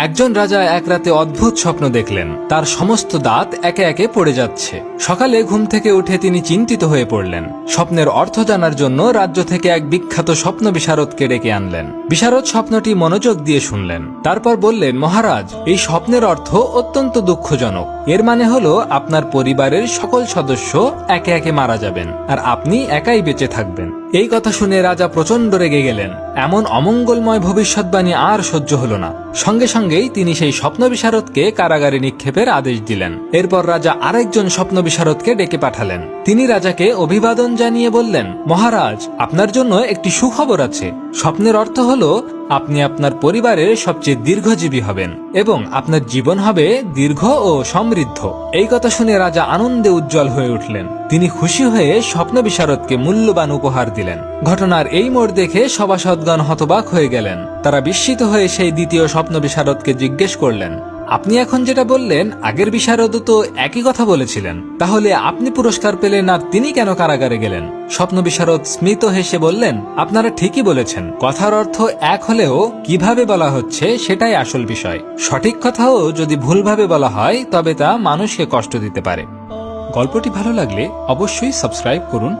একজন রাজা এক রাতে অদ্ভুত স্বপ্ন দেখলেন। তার সমস্ত দাঁত একে একে পড়ে যাচ্ছে। সকালে ঘুম থেকে উঠে তিনি চিন্তিত হয়ে পড়লেন। স্বপ্নের অর্থ জানার জন্য রাজ্য থেকে এক বিখ্যাত স্বপ্ন বিশারদকে ডেকে আনলেন। বিশারদ স্বপ্নটি মনোযোগ দিয়ে শুনলেন। তারপর বললেন, মহারাজ, এই স্বপ্নের অর্থ অত্যন্ত দুঃখজনক। এর মানে হলো আপনার পরিবারের সকল সদস্য একে একে মারা যাবেন আর আপনি একাই বেঁচে থাকবেন। এই কথা শুনে রাজা প্রচণ্ড রেগে গেলেন। এমন অমঙ্গলময় ভবিষ্যৎবাণী আর সহ্য হলো না। সঙ্গে সঙ্গেই তিনি সেই স্বপ্ন বিশারদকে কারাগারে নিক্ষেপের আদেশ দিলেন। এরপর রাজা আরেকজন স্বপ্ন বিশারদকে ডেকে পাঠালেন। তিনি রাজাকে অভিবাদন জানিয়ে বললেন, মহারাজ, আপনার জন্য একটি সুখবর আছে। স্বপ্নের অর্থ হলো আপনি আপনার পরিবারের সবচেয়ে দীর্ঘজীবী হবেন এবং আপনার জীবন হবে দীর্ঘ ও সমৃদ্ধ। এই কথা শুনে রাজা আনন্দে উজ্জ্বল হয়ে উঠলেন। তিনি খুশি হয়ে স্বপ্ন বিশারদকে মূল্যবান উপহার দিলেন। ঘটনার এই মোড় দেখে সভাসদগণ হতবাক হয়ে গেলেন। তারা বিস্মিত হয়ে সেই দ্বিতীয় স্বপ্ন বিশারদকে জিজ্ঞেস করলেন আপনি এখন যেটা বললেন, আগের বিশারদও তো একই কথা বলেছিলেন। তাহলে আপনি পুরস্কার পেলেন আর তিনি কেন কারাগারে গেলেন? স্বপ্ন বিশারদ স্মিত হেসে বললেন, আপনারা ঠিকই বলেছেন। কথার অর্থ এক হলেও কীভাবে বলা হচ্ছে সেটাই আসল বিষয়। সঠিক কথাও যদি ভুলভাবে বলা হয়, তবে তা মানুষকে কষ্ট দিতে পারে। গল্পটি ভালো লাগলে অবশ্যই সাবস্ক্রাইব করুন।